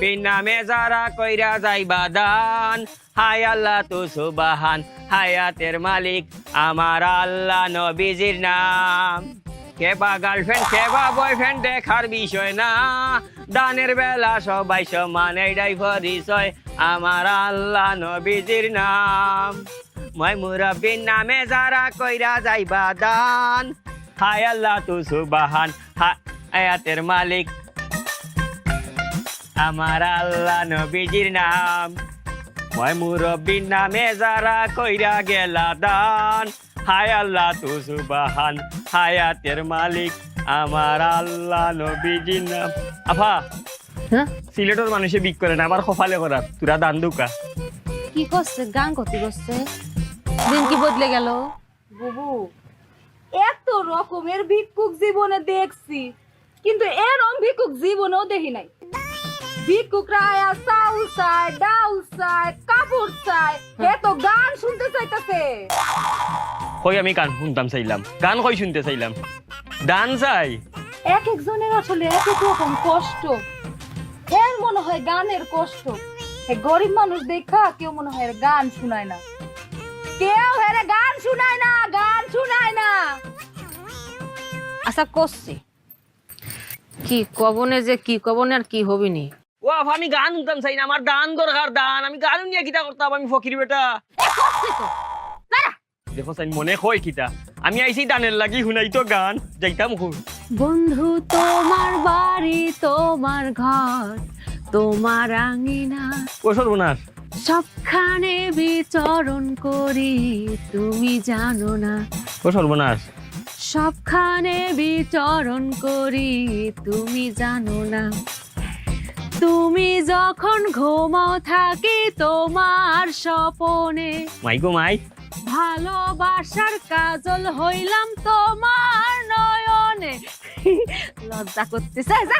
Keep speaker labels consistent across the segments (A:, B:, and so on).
A: মুরব্বীর নামে যারা কইরা যাইবা দান। হায় আল্লাহ তু সুবাহান, হায়াতের মালিক আমার আল্লাহ নবীজির নাম। কেবা গার্লফ্রেন্ড কেবা বয়ফ্রেন্ড দেখার বিষয় না। দানের বেলা সবাই সমান এইটাই পরিচয় আমার আল্লাহ নবীজির নাম। মই মুরব্বীর নামে যারা কইরা যাইবা দান। হায় আল্লাহ তু সুবাহান হায়াতের মালিক আমার আল্লাহ নবীজির নাম। মই মুরব্বীর নামে যারা কইরা গেলা দান। হায় আল্লাহ তু সুবাহান হায়াতের মালিক আমার আল্লাহ নবীজির নাম। আফা
B: হ্যাঁ?
A: সিলেটের মানুষে বিক করে না আমার কপালে করার তুরা দান দুকা।
B: কি করছে গান করতে করছে? দিন কি বদলে গেল?
C: বুবু এত রকমের ভিক্ষুক জীবনে দেখছি কিন্তু এরম ভিক্ষুক জীবনেও দেখি নাই। ভিক্ষুকরা আয়া চাউল চায় ডাউল চায় কাপড় চায়। এ তো গান শুনতে চাইতাছে।
A: কই আমি গান শুনতাম চাইলাম। গান কই শুনতে চাইলাম? দান চাই।
C: এক একজনের আসলে এক এক রকম কষ্ট। এর মনে হয় গানের কষ্ট। এ গরিব মানুষ দেখা কেউ মনে হয় গান শুনায় না। কেউ হেরে গান শুনায় না গান শুনায় না।
B: আশা করছি। কি কবনে যে কি কবনে আর কি হবি নি
A: ও আমি গান শুনতাম চাই না। আমার দান দরকার দান। আমি গান নিয়ে কিতা করতাম আমি ফকির বেটা। দেখো চাই মনে কয় কিতা। আমি আইছি দানের লাগি শুনাই তো গান যাইতাম খুব
B: বন্ধু তোমার বাড়ি তোমার ঘর তোমার আঙিনা।
A: ও সর্বনাশ।
B: সবখানে বিচরণ করি তুমি জানো না।
A: ও সর্বনাশ।
B: সবখানে বিচরণ করি তুমি জানো না। তুমি যখন ঘুমাও থাকি তোমার স্বপনে।
A: মাই গো মাই।
B: ভালোবাসার কাজল হইলাম তোমার নয়নে। লজ্জা করতেছে যা।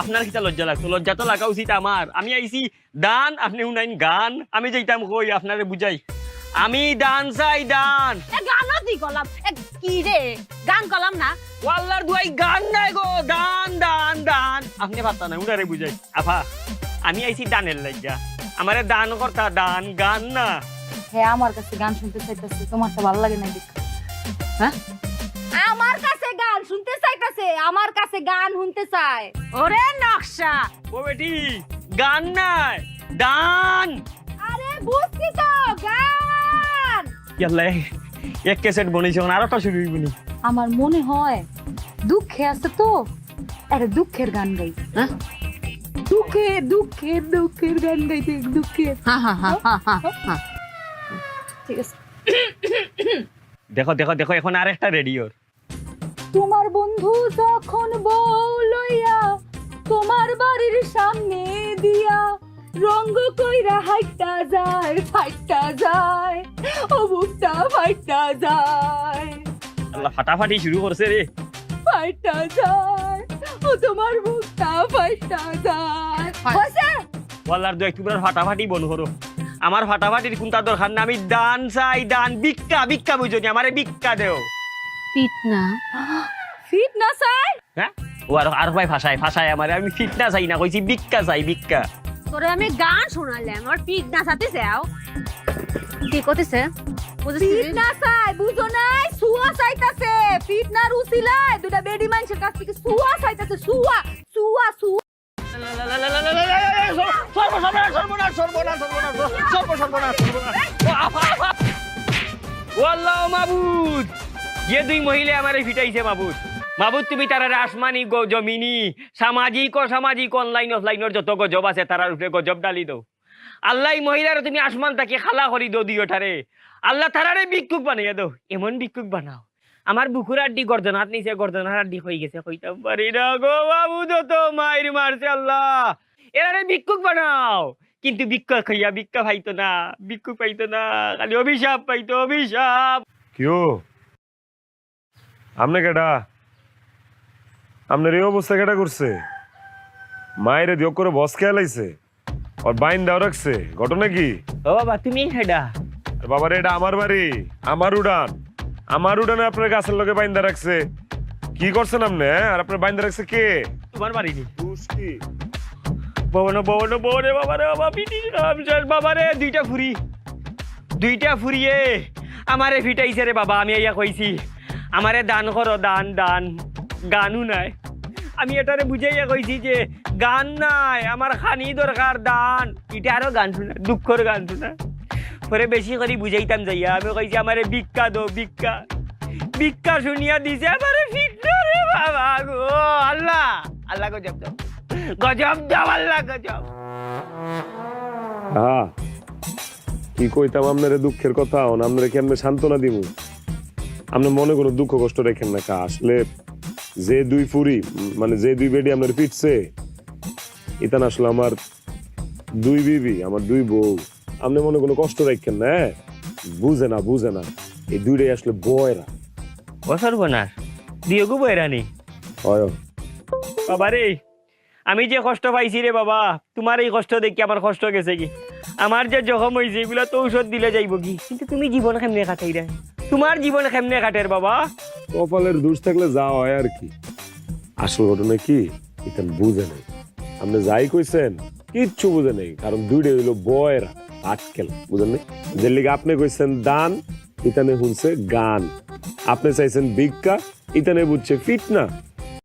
A: আপনার কিতা লজ্জা লাগতো লজ্জা তো লাগা উচিত আমার। আমি আইছি দান আপনি শুনাইন গান। আমি যাইতাম কই? আপনারে বুঝাই। আমি দান চাই দান।
B: এ গানও দি গলাম এ কি রে? গান গলাম না?
A: ওয়াল্লার দুয়াই গান নাই গো দান দান দান। আপনি পাত্তা না উনারে বুঝাই। আফা আমি আইছি দানের লজ্জা আমারে দান করতা দান গান না।
C: হ্যাঁ আমার কাছে গান শুনতে চাইতেছে তোমার তো ভালো লাগে না দেখ
B: হ্যাঁ?
C: আমার কাছে গান শুনতে চাইতেছে আমার কাছে গান শুনতে চায়।
B: ওরে নকশা।
A: ও বেটি গান নাই দান।
C: আরে বুঝছি তো গান
A: ইয়াল্লা এক ক্যাসেট বনেছে আর একটা শুরু হইবনি
C: আমার মনে হয় দুঃখে আছে তো আরে দুঃখের গান গাই।
B: হ্যাঁ?
C: দুঃখে দুঃখের দুঃখের গান গাইতে দুঃখের
B: হা হা হা হা হা হা।
C: ঠিক আছে।
A: দেখো দেখো দেখো এখন আর একটা রেডিওর।
C: তোমার বন্ধু যখন বউ লইয়া তোমার বাড়ির সামনে দিয়া রঙ্গ কইরা হাইটা যায় ফাইটা যায় ফাইটা যায়
A: আল্লাহ ফাটাফাটি শুরু করছে রে।
C: ফাইটা যায় ও তোমার বুকটা ফাইটা যায় হইছে
A: ওয়াল্লার দু একটু ফাটাফাটি বন করো আমার ফাটাফাটির কোনটা দরকার না আমি দান চাই দান। ভিক্ষা ভিক্ষা বুঝনি আমারে ভিক্ষা দেও।
B: পিট না।
C: ফিট না চাই?
A: হ্যাঁ? ও আর আর ভাই ভাষায় ভাষায় আমারে। আমি ফিট না চাই না কইছি ভিক্ষা চাই ভিক্ষা।
B: তোরে আমি গান শোনালাম আর পিট না সাথে যাও কি করতেছে?
C: ফিট না চাই বুঝো নাই? সুয়া চাইতাছে। ফিট না রুসিলায় দুটা বেডি মানুষের কাছ থেকে সুয়া চাইতাছে সুয়া সুয়া সুয়া।
A: সর্বনাশ সর্বনাশ সর্বনাশ সর্বনাশ সর্বনাশ সর্বনাশ ও আফা আফা ও আল্লাহ মাবুদ যে দুই মহিলা আমারে ফিটাইছে মাবুদ। মাবুদ তুমি তারারে আসমানি গো জমিনি সামাজিক ও সামাজিক অনলাইন অফলাইনের যত গজব আছে তারার উপরে গজব ডালি দাও। আল্লাহ এই মহিলার তুমি আসমান তাকে খালা করি দো দিও ঠারে আল্লাহ তারারে ভিক্ষুক বানাইয়া দাও এমন ভিক্ষুক বানাও। আমার বুকুর আড্ডি গর্দনাথ নিচে গর্দনার আড্ডি হয়ে গেছে। কইতাম পারি না গো বাবু যত মায়ের মারছে আল্লাহ। এরারে ভিক্ষুক বানাও। কিন্তু ভিক্ষা খাইয়া ভিক্ষা পাইতো না ভিক্ষুক পাইতো না খালি অভিশাপ পাইতো অভিশাপ।
D: কিও আমনে কেডা? আপনার এই অবস্থা কেডা করছে? মায়ের দিও করে বস খেয়ালাইছে আর বাইন দাও রাখছে। ঘটনা কি?
A: ও বাবা তুমি হেডা?
D: বাবার এটা আমার বাড়ি। আমার উড়ান। আমার উড়ানে আপনার গাছের লোকে বাইন্দা রাখছে। কি করছেন আপনি হ্যাঁ? আর আপনার বাইন্দা রাখছে কে?
A: তোমার বাড়ি নি
D: দুষ কি?
A: ভবন ভবন ভবনে বাবা পিটি রাম শেষ বাবা রে দুইটা ফুরি। দুইটা ফুরিয়ে আমারে ফিটাইছে রে বাবা আমি ইয়া কইছি। আমারে দান করো দান দান। গানও নাই। আমি এটারে বুঝাইয়া কইছি যে গান নাই আমার খানি দরকার দান। এটা আরও গান শোনা দুঃখর গান শোনা। পরে বেশি করে বুঝাইতাম যাইয়া। আমি কইছি, আমারে ভিক্ষা দো, ভিক্ষা। ভিক্ষা শুনিয়া দিছে, আমারে ফিটনা রে বাবা গো, আল্লাহ। আল্লাহ গজব দাও। গজব দাও, আল্লাহ গজব।
D: হ্যাঁ কি কইতাম আপনারে দুঃখের কথা? হন আপনারে কেমনে সান্ত্বনা দিমু আপনি মনে কোনো দুঃখ কষ্ট রেখেন না কা আসলে যে দুই ফুরি মানে যে দুই বেডি আপনার পিটছে, ইতান আসলে আমার দুই বিবি, আমার দুই বউ। আপনি মনে কোনো কষ্ট রাখেন না হ্যাঁ? বুঝে না বুঝে না। এই দুইটাই আসলে বয়রা।
A: বছর বনার দিয়ে গো বৈরানি
D: হয়।
A: বাবা রে আমি যে কষ্ট পাইছি রে বাবা তোমার এই কষ্ট দেখি আমার কষ্ট গেছে কি? আমার যে জখম হয়েছে এগুলো তো ঔষধ দিলে যাইব কি? কিন্তু তুমি জীবন কেমনে কাটাই রে? তোমার জীবন কেমনে কাটের বাবা?
D: কপালের দোষ থাকলে যা হয় আর কি। আসল ঘটনা কি? ইতান বুঝে নেই। আপনি যাই কইছেন কিচ্ছু বুঝে নেই কারণ দুইটা হইল বয়রা। আটকেল বুঝেন নাই যে লিগে আপনি কইছেন দান ইতানে শুনছে গান আপনি চাইছেন ভিক্ষা ইতানে বুঝছে ফিট না